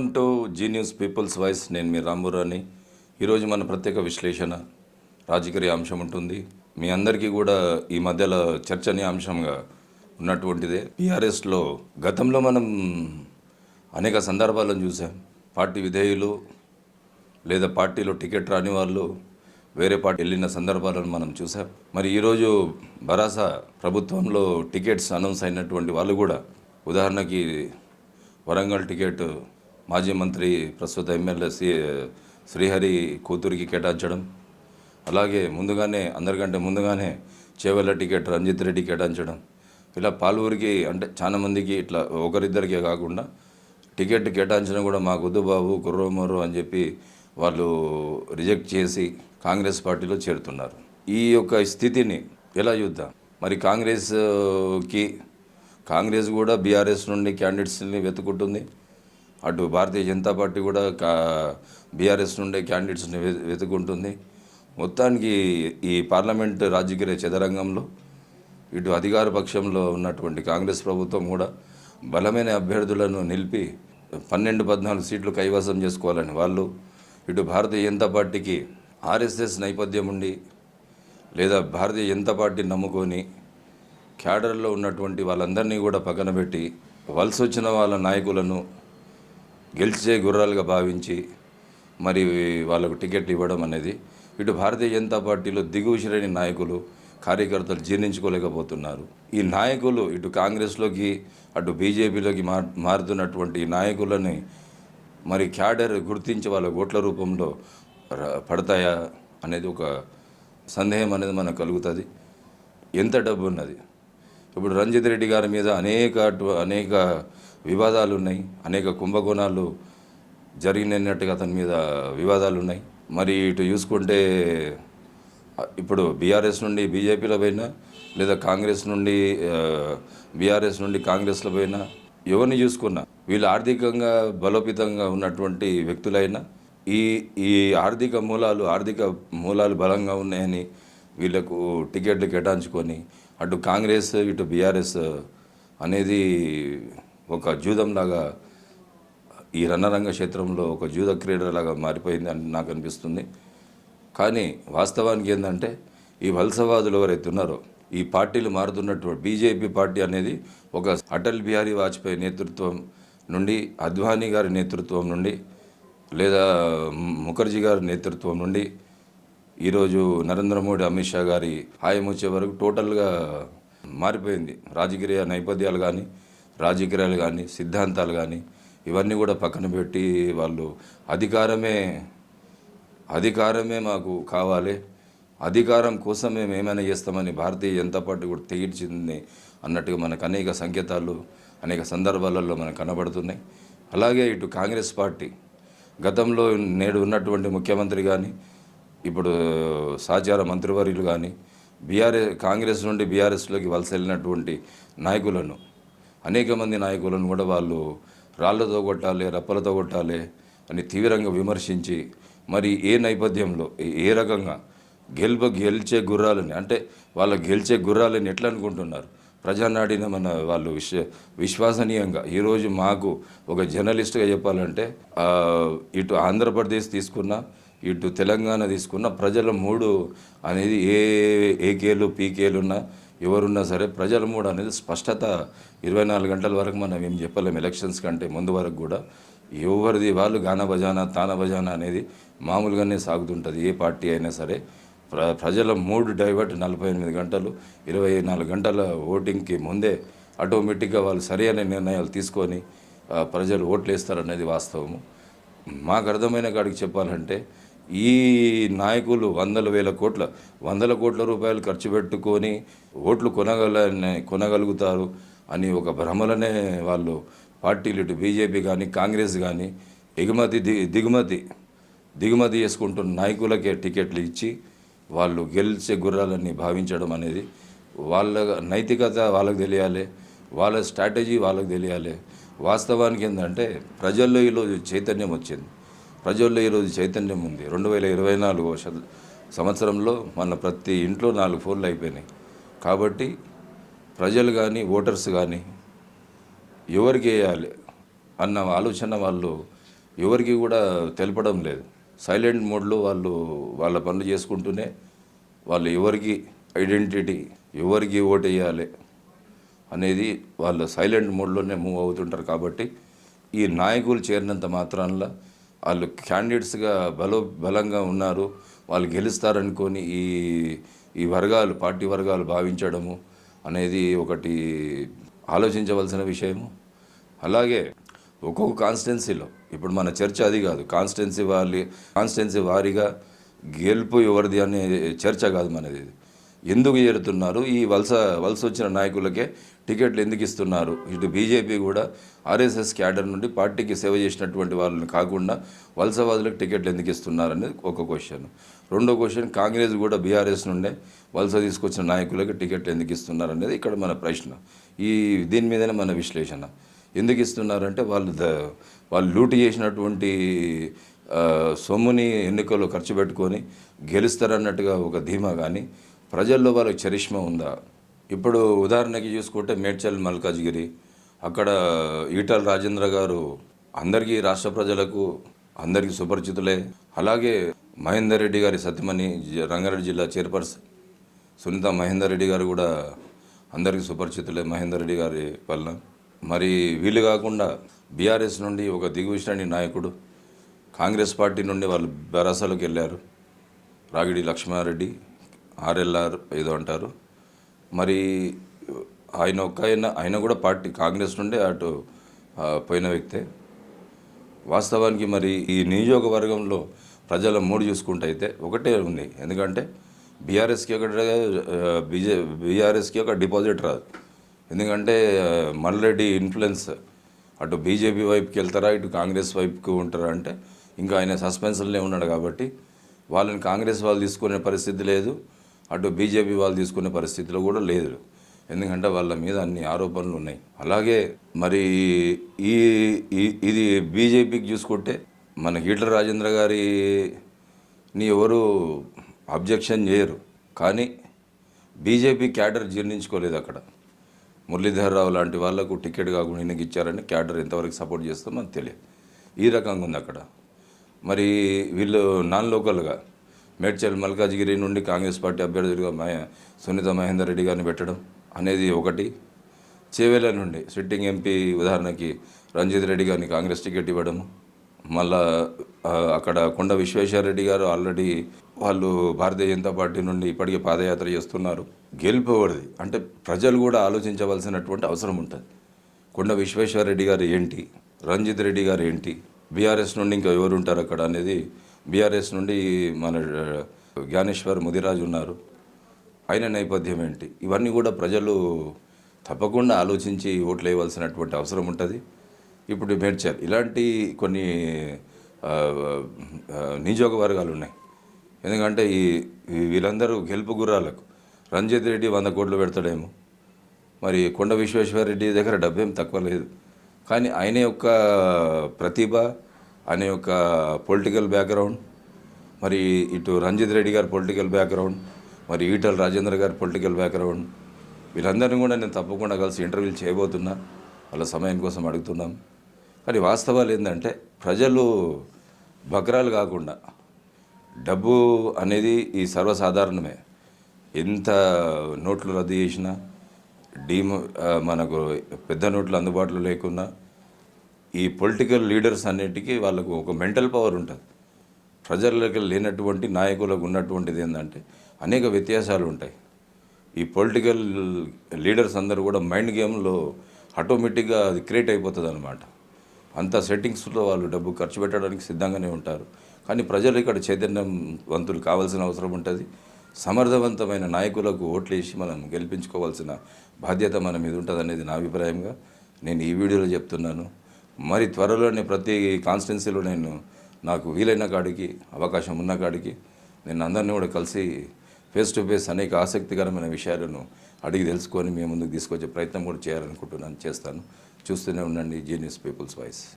Welcome to Zee news people's voice నేను మీ రాంబురాని ఈరోజు మన ప్రత్యేక విశ్లేషణ రాజకీయ అంశం ఉంటుంది. మీ అందరికీ కూడా ఈ మధ్యలో చర్చనీయాంశంగా ఉన్నటువంటిదే. పీఆర్ఎస్లో గతంలో మనం అనేక సందర్భాలను చూసాం. పార్టీ విధేయులు లేదా పార్టీలో టికెట్ రాని వాళ్ళు వేరే పార్టీ వెళ్ళిన సందర్భాలను మనం చూసాం. మరి ఈరోజు భరాసా ప్రభుత్వంలో టికెట్స్ అనౌన్స్ అయినటువంటి వాళ్ళు కూడా ఉదాహరణకి వరంగల్ టికెట్ మాజీ మంత్రి ప్రస్తుత ఎమ్మెల్యే శ్రీ శ్రీహరి కూతురికి కేటాయించడం. అలాగే ముందుగానే అందరికంటే ముందుగానే చేవెళ్ళ టికెట్ రంజిత్ రెడ్డి కేటాయించడం. ఇలా పాలూరికి అంటే చాలామందికి ఇట్లా ఒకరిద్దరికే కాకుండా టికెట్ కేటాయించడం కూడా మా వద్దు బాబు కుర్రోమరు అని చెప్పి వాళ్ళు రిజెక్ట్ చేసి కాంగ్రెస్ పార్టీలో చేరుతున్నారు. ఈ యొక్క స్థితిని ఎలా చూద్దాం? మరి కాంగ్రెస్కి కాంగ్రెస్ కూడా బీఆర్ఎస్ నుండి క్యాండిడేట్స్ని వెతుకుంటుంది అటు భారతీయ జనతా పార్టీ కూడా కా బీఆర్ఎస్ నుండే క్యాండిడేట్స్ని వె- వెతుకుంటుంది. మొత్తానికి ఈ పార్లమెంట్ రాజకీయ చదరంగంలో ఇటు అధికార పక్షంలో ఉన్నటువంటి కాంగ్రెస్ ప్రభుత్వం కూడా బలమైన అభ్యర్థులను నిలిపి పన్నెండు పద్నాలుగు సీట్లు కైవసం చేసుకోవాలని వాళ్ళు ఇటు భారతీయ జనతా పార్టీకి ఆర్ఎస్ఎస్ నేపథ్యం ఉండి లేదా భారతీయ జనతా పార్టీని నమ్ముకొని క్యాడర్లో ఉన్నటువంటి వాళ్ళందరినీ కూడా పక్కన పెట్టి వలస వచ్చిన వాళ్ళ నాయకులను గెలిచే గుర్రాలుగా భావించి మరి వాళ్ళకు టికెట్ ఇవ్వడం అనేది ఇటు భారతీయ జనతా పార్టీలో దిగువ శ్రేణి నాయకులు కార్యకర్తలు జీర్ణించుకోలేకపోతున్నారు. ఈ నాయకులు ఇటు కాంగ్రెస్లోకి అటు బీజేపీలోకి మార్ మారుతున్నటువంటి నాయకులని మరి క్యాడర్ గుర్తించి వాళ్ళ ఓట్ల రూపంలో పడతాయా అనేది ఒక సందేహం అనేది మనకు కలుగుతుంది. ఎంత డబ్బు ఉన్నది ఇప్పుడు రంజిత్ రెడ్డి గారి మీద అనేక అటు- అనేక వివాదాలు ఉన్నాయి అనేక కుంభకోణాలు జరిగినట్టుగా అతని మీద వివాదాలు ఉన్నాయి మరి ఇటు చూసుకుంటే ఇప్పుడు బీఆర్ఎస్ నుండి బీజేపీలో పోయినా లేదా కాంగ్రెస్ నుండి బీఆర్ఎస్ నుండి కాంగ్రెస్లో పోయినా ఎవరిని చూసుకున్నా వీళ్ళు ఆర్థికంగా బలోపేతంగా ఉన్నటువంటి వ్యక్తులైనా ఈ ఈ ఆర్థిక మూలాలు ఆర్థిక మూలాలు బలంగా ఉన్నాయని వీళ్ళకు టికెట్లు కేటాయించుకొని అటు కాంగ్రెస్ ఇటు బీఆర్ఎస్ అనేది ఒక జూదంలాగా ఈ రణరంగ క్షేత్రంలో ఒక జూద క్రీడలాగా మారిపోయింది అని నాకు అనిపిస్తుంది. కానీ వాస్తవానికి ఏంటంటే ఈ వలసవాదులు ఎవరైతే ఉన్నారో ఈ పార్టీలు మారుతున్నటువంటి బీజేపీ పార్టీ అనేది ఒక అటల్ బిహారీ వాజ్పేయి నేతృత్వం నుండి అద్వానీ గారి నేతృత్వం నుండి లేదా ముఖర్జీ గారి నేతృత్వం నుండి ఈరోజు నరేంద్ర మోడీ అమిత్ షా గారి హాయం వచ్చే వరకు టోటల్గా మారిపోయింది. రాజకీయ నేపథ్యాలు కానీ రాజకీయాలు కానీ సిద్ధాంతాలు కానీ ఇవన్నీ కూడా పక్కన పెట్టి వాళ్ళు అధికారమే అధికారమే మాకు కావాలి. అధికారం కోసం మేము ఏమైనా చేస్తామని భారతీయ జనతా పార్టీ కూడా తెగించింది అన్నట్టుగా మనకు అనేక సంకేతాలు అనేక సందర్భాలలో మనకు కనబడుతున్నాయి. అలాగే ఇటు కాంగ్రెస్ పార్టీ గతంలో నేడు ఉన్నటువంటి ముఖ్యమంత్రి కానీ ఇప్పుడు సహచార మంత్రివర్యులు కానీ బీఆర్ఎస్ కాంగ్రెస్ నుండి బీఆర్ఎస్లోకి వలస వెళ్ళినటువంటి నాయకులను అనేక మంది నాయకులను కూడా వాళ్ళు రాళ్ళతో కొట్టాలి రప్పలతో కొట్టాలి అని తీవ్రంగా విమర్శించి మరి ఏ నేపథ్యంలో ఏ రకంగా గెలుపు గెలిచే గుర్రాలని అంటే వాళ్ళ గెలిచే గుర్రాలని ఎట్లా అనుకుంటున్నారు? ప్రజానాడిన మన వాళ్ళు విశ్వ విశ్వసనీయంగా ఈరోజు మాకు ఒక జర్నలిస్ట్గా చెప్పాలంటే ఇటు ఆంధ్రప్రదేశ్ తీసుకున్న ఇటు తెలంగాణ తీసుకున్న ప్రజల మూడు అనేది ఏ ఏకేలు పీకేలున్నా ఎవరున్నా సరే ప్రజల మూడు అనేది స్పష్టత ఇరవై నాలుగు గంటల వరకు మనం ఏం చెప్పలేం ఎలక్షన్స్ కంటే ముందు వరకు కూడా. ఎవరిది వాళ్ళు గాన బజానా తాన బజానా అనేది మామూలుగానే సాగుతుంటుంది. ఏ పార్టీ అయినా సరే ప్ర ప్రజల మూడు డైవర్ట్ నలభై ఎనిమిది గంటలు ఇరవై నాలుగు గంటల ఓటింగ్కి ముందే ఆటోమేటిక్గా వాళ్ళు సరైన నిర్ణయాలు తీసుకొని ప్రజలు ఓట్లు వేస్తారనేది వాస్తవము. మాకు అర్థమైన కాడికి చెప్పాలంటే ఈ నాయకులు వందల వేల కోట్ల వందల కోట్ల రూపాయలు ఖర్చు పెట్టుకొని ఓట్లు కొనగల కొనగలుగుతారు అని ఒక భ్రమలనే వాళ్ళు పార్టీలు ఇటు బీజేపీ కానీ కాంగ్రెస్ కానీ ఎగుమతి ది దిగుమతి దిగుమతి చేసుకుంటున్న నాయకులకే టికెట్లు ఇచ్చి వాళ్ళు గెలిచే గుర్రాలని భావించడం అనేది వాళ్ళ నైతికత వాళ్ళకి తెలియాలి వాళ్ళ స్ట్రాటజీ వాళ్ళకి తెలియాలి. వాస్తవానికి ఏంటంటే ప్రజల్లో ఈరోజు చైతన్యం వచ్చింది. ప్రజల్లో ఈరోజు చైతన్యం ఉంది. రెండు వేల ఇరవై నాలుగు సంవత్సరంలో మన ప్రతి ఇంట్లో నాలుగు ఫోన్లు అయిపోయినాయి. కాబట్టి ప్రజలు కానీ ఓటర్స్ కానీ ఎవరికి వేయాలి అన్న ఆలోచన వాళ్ళు ఎవరికి కూడా తెలపడం లేదు. సైలెంట్ మోడ్లో వాళ్ళు వాళ్ళ పనులు చేసుకుంటూనే వాళ్ళు ఎవరికి ఐడెంటిటీ ఎవరికి ఓటు వేయాలి అనేది వాళ్ళు సైలెంట్ మోడ్లోనే మూవ్ అవుతుంటారు. కాబట్టి ఈ నాయకులు చేరినంత మాత్రాన్లా వాళ్ళు క్యాండిడేట్స్గా బలో బలంగా ఉన్నారు. వాళ్ళు గెలుస్తారనుకొని ఈ ఈ వర్గాలు పార్టీ వర్గాలు భావించడము అనేది ఒకటి ఆలోచించవలసిన విషయము. అలాగే ఒక్కొక్క కాన్స్టిట్యున్సీలో ఇప్పుడు మన చర్చ అది కాదు. కాన్స్టిట్యున్సీ వారి కాన్స్టిట్యున్సీ వారీగా గెలుపు ఎవరిది అనే చర్చ కాదు మనది. ఎందుకు చేరుతున్నారు? ఈ వలస వలస వచ్చిన నాయకులకే టికెట్లు ఎందుకు ఇస్తున్నారు? ఇటు బీజేపీ కూడా ఆర్ఎస్ఎస్ క్యాడర్ నుండి పార్టీకి సేవ చేసినటువంటి వాళ్ళని కాకుండా వలసవాదులకు టికెట్లు ఎందుకు ఇస్తున్నారు అనేది ఒక క్వశ్చన్ రెండో క్వశ్చన్ కాంగ్రెస్ కూడా బీఆర్ఎస్ నుండే వలస తీసుకొచ్చిన నాయకులకు టికెట్లు ఎందుకు ఇస్తున్నారు అనేది ఇక్కడ మన ప్రశ్న. ఈ దీని మీదనే మన విశ్లేషణ. ఎందుకు ఇస్తున్నారంటే వాళ్ళు ద వాళ్ళు లూటు చేసినటువంటి సొమ్ముని ఎన్నికల్లో ఖర్చు పెట్టుకొని గెలుస్తారన్నట్టుగా ఒక ధీమా కానీ ప్రజల్లో వాళ్ళకి చరిష్మా ఉందా? ఇప్పుడు ఉదాహరణకి చూసుకుంటే మేడ్చల్ మల్కాజ్గిరి అక్కడ ఈటల రాజేంద్ర గారు అందరికీ రాష్ట్ర ప్రజలకు అందరికీ సుపరిచితులే. అలాగే మహేందర్ రెడ్డి గారి సతీమణి రంగారెడ్డి జిల్లా చైర్పర్సన్ సునీత మహేందర్ రెడ్డి గారు కూడా అందరికీ సుపరిచితులే మహేందర్ రెడ్డి గారి వలన. మరి వీళ్ళు కాకుండా బీఆర్ఎస్ నుండి ఒక దిగువశ్రేణి నాయకుడు కాంగ్రెస్ పార్టీ నుండి వాళ్ళు బరాసాలకు వెళ్ళారు రాగిడి లక్ష్మారెడ్డి ఆర్ఎల్ఆర్ ఏదో అంటారు. మరి ఆయన ఒక్క ఆయన ఆయన కూడా పార్టీ కాంగ్రెస్ నుండి అటు పోయిన వ్యక్తే. వాస్తవానికి మరి ఈ నియోజకవర్గంలో ప్రజల మూడు చూసుకుంటే అయితే ఒకటే ఉంది. ఎందుకంటే బీఆర్ఎస్కి ఒక బీజే బీఆర్ఎస్కి ఒక డిపాజిట్ రాదు. ఎందుకంటే ఆ, మల్రెడ్డి ఇన్ఫ్లుయెన్స్ అటు బీజేపీ వైపుకి వెళ్తారా ఇటు కాంగ్రెస్ వైపుకి ఉంటారా అంటే ఇంకా ఆయన సస్పెన్షన్లే ఉన్నాడు కాబట్టి వాళ్ళని కాంగ్రెస్ వాళ్ళు తీసుకునే పరిస్థితి లేదు. అటు బీజేపీ వాళ్ళు తీసుకునే పరిస్థితిలో కూడా లేదు. ఎందుకంటే వాళ్ళ మీద అన్ని ఆరోపణలు ఉన్నాయి. అలాగే మరి ఈ ఈ- ఇది బీజేపీకి చూసుకుంటే మన హీటర్ రాజేంద్ర గారిని ఎవరు అబ్జెక్షన్ చేయరు. కానీ బీజేపీ క్యాడర్ జీర్ణించుకోలేదు అక్కడ. మురళీధర్ రావు లాంటి వాళ్ళకు టికెట్ కాకుండా ఈయనకి ఇచ్చారని క్యాడర్ ఎంతవరకు సపోర్ట్ చేస్తామో మనకు తెలియదు. ఈ రకంగా ఉంది అక్కడ. మరి వీళ్ళు నాన్ లోకల్గా మేడ్చల్ మల్కాజ్గిరి నుండి కాంగ్రెస్ పార్టీ అభ్యర్థులుగా మహే సునీత మహేందర్ రెడ్డి గారిని పెట్టడం అనేది ఒకటి. చేవేల నుండి సిట్టింగ్ ఎంపీ ఉదాహరణకి రంజిత్ రెడ్డి గారిని కాంగ్రెస్ టికెట్ ఇవ్వడము. మళ్ళా అక్కడ కొండ విశ్వేశ్వరరెడ్డి గారు ఆల్రెడీ వాళ్ళు భారతీయ జనతా పార్టీ నుండి ఇప్పటికే పాదయాత్ర చేస్తున్నారు. గెలిపోవడది అంటే ప్రజలు కూడా ఆలోచించవలసినటువంటి అవసరం ఉంటుంది. కొండ విశ్వేశ్వరరెడ్డి గారు ఏంటి? రంజిత్ రెడ్డి గారు ఏంటి? బీఆర్ఎస్ నుండి ఇంకా ఎవరు ఉంటారు అక్కడ అనేది బీఆర్ఎస్ నుండి మన జ్ఞానేశ్వర్ ముదిరాజు ఉన్నారు. ఆయన నేపథ్యం ఏంటి? ఇవన్నీ కూడా ప్రజలు తప్పకుండా ఆలోచించి ఓట్లు వేయవలసినటువంటి అవసరం ఉంటుంది. ఇప్పుడు మేడ్చల్ ఇలాంటి కొన్ని నియోజకవర్గాలు ఉన్నాయి. ఎందుకంటే ఈ ఈ వీళ్ళందరూ గెలుపు గుర్రాలకు రంజిత్ రెడ్డి వంద కోట్లు పెడతాడేమో. మరి కొండ విశ్వేశ్వర రెడ్డి దగ్గర డబ్బేం తక్కువ లేదు. కానీ ఆయన యొక్క ప్రతిభ అనే ఒక పొలిటికల్ బ్యాక్గ్రౌండ్ మరి ఇటు రంజిత్ రెడ్డి గారి పొలిటికల్ బ్యాక్గ్రౌండ్ మరి ఈటల రాజేంద్ర గారి పొలిటికల్ బ్యాక్గ్రౌండ్ వీళ్ళందరినీ కూడా నేను తప్పకుండా కలిసి ఇంటర్వ్యూలు చేయబోతున్నా. వాళ్ళ సమయం కోసం అడుగుతున్నాం. కానీ వాస్తవాలు ఏంటంటే ప్రజలు బకరాలు కాకుండా డబ్బు అనేది ఈ సర్వసాధారణమే. ఎంత నోట్లు రద్దు చేసినా డీమ్ మనకు పెద్ద నోట్లు అందుబాటులో లేకున్నా ఈ పొలిటికల్ లీడర్స్ అన్నిటికీ వాళ్ళకు ఒక మెంటల్ పవర్ ఉంటుంది. ప్రజలకు లేనటువంటి నాయకులకు ఉన్నటువంటిది ఏంటంటే అనేక వ్యత్యాసాలు ఉంటాయి. ఈ పొలిటికల్ లీడర్స్ అందరూ కూడా మైండ్ గేమ్లో ఆటోమేటిక్గా అది క్రియేట్ అయిపోతుంది అనమాట అంత సెట్టింగ్స్లో వాళ్ళు డబ్బు ఖర్చు పెట్టడానికి సిద్ధంగానే ఉంటారు. కానీ ప్రజలు ఇక్కడ చైతన్యవంతులు కావాల్సిన అవసరం ఉంటుంది. సమర్థవంతమైన నాయకులకు ఓట్లేసి మనం గెలిపించుకోవాల్సిన బాధ్యత మన మీద ఉంటుంది అనేది నా అభిప్రాయంగా. నేను ఈ వీడియోలో చెప్తున్నాను. మరి త్వరలోనే ప్రతి కాన్స్టిట్యున్సీలో నేను నాకు వీలైన కాడికి అవకాశం ఉన్న కాడికి నేను అందరినీ కూడా కలిసి ఫేస్ టు ఫేస్ అనేక ఆసక్తికరమైన విషయాలను అడిగి తెలుసుకొని మీ ముందుకు తీసుకొచ్చే ప్రయత్నం కూడా చేయాలనుకుంటున్నాను చేస్తాను. చూస్తూనే ఉండండి జీనియస్ పీపుల్స్ వాయిస్